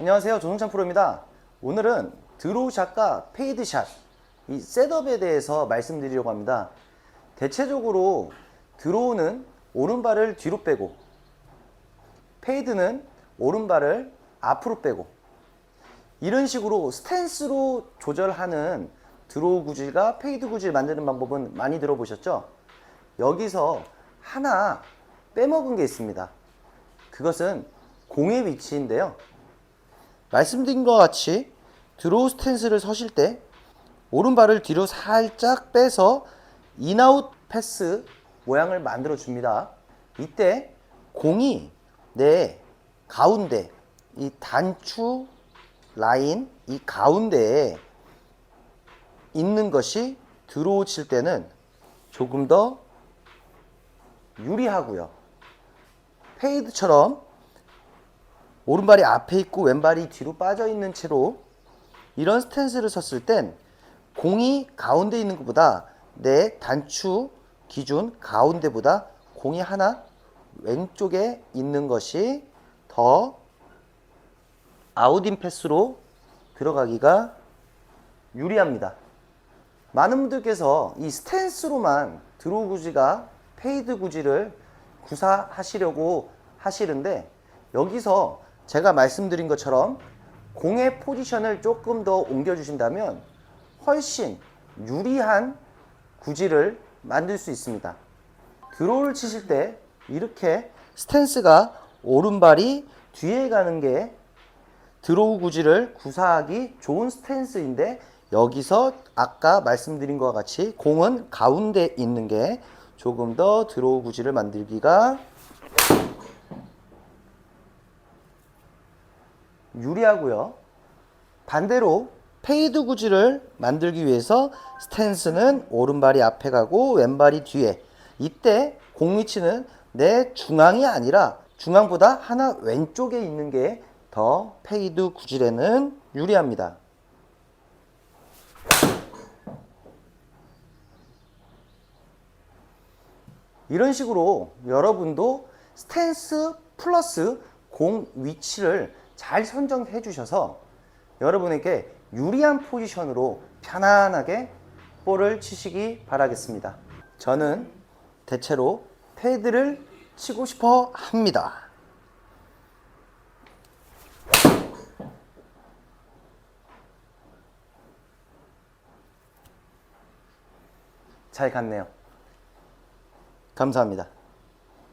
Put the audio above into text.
안녕하세요. 조승찬 프로입니다. 오늘은 드로우샷과 페이드샷, 이 셋업에 대해서 말씀드리려고 합니다. 대체적으로 드로우는 오른발을 뒤로 빼고, 페이드는 오른발을 앞으로 빼고, 이런 식으로 스탠스로 조절하는 드로우 구질과 페이드 구질 만드는 방법은 많이 들어보셨죠? 여기서 하나 빼먹은 게 있습니다. 그것은 공의 위치인데요. 말씀드린 것 같이 드로우 스탠스를 서실 때 오른발을 뒤로 살짝 빼서 인아웃 패스 모양을 만들어 줍니다. 이때 공이 내 가운데 이 단추 라인 이 가운데에 있는 것이 드로우 칠 때는 조금 더 유리하고요. 페이드처럼 오른발이 앞에 있고 왼발이 뒤로 빠져 있는 채로 이런 스탠스를 섰을 땐 공이 가운데 있는 것보다 내 단추 기준 가운데보다 공이 하나 왼쪽에 있는 것이 더 아웃인 패스로 들어가기가 유리합니다. 많은 분들께서 이 스탠스로만 드로우 구지가 페이드 구지를 구사하시려고 하시는데 여기서 제가 말씀드린 것처럼 공의 포지션을 조금 더 옮겨주신다면 훨씬 유리한 구질을 만들 수 있습니다. 드로우를 치실 때 이렇게 스탠스가 오른발이 뒤에 가는 게 드로우 구질을 구사하기 좋은 스탠스인데 여기서 아까 말씀드린 것과 같이 공은 가운데 있는 게 조금 더 드로우 구질을 만들기가 유리하고요. 반대로 페이드 구질을 만들기 위해서 스탠스는 오른발이 앞에 가고 왼발이 뒤에 이때 공 위치는 내 중앙이 아니라 중앙보다 하나 왼쪽에 있는 게 더 페이드 구질에는 유리합니다. 이런 식으로 여러분도 스탠스 플러스 공 위치를 잘 선정해 주셔서 여러분에게 유리한 포지션으로 편안하게 볼을 치시기 바라겠습니다. 저는 대체로 패드를 치고 싶어 합니다. 잘 갔네요. 감사합니다.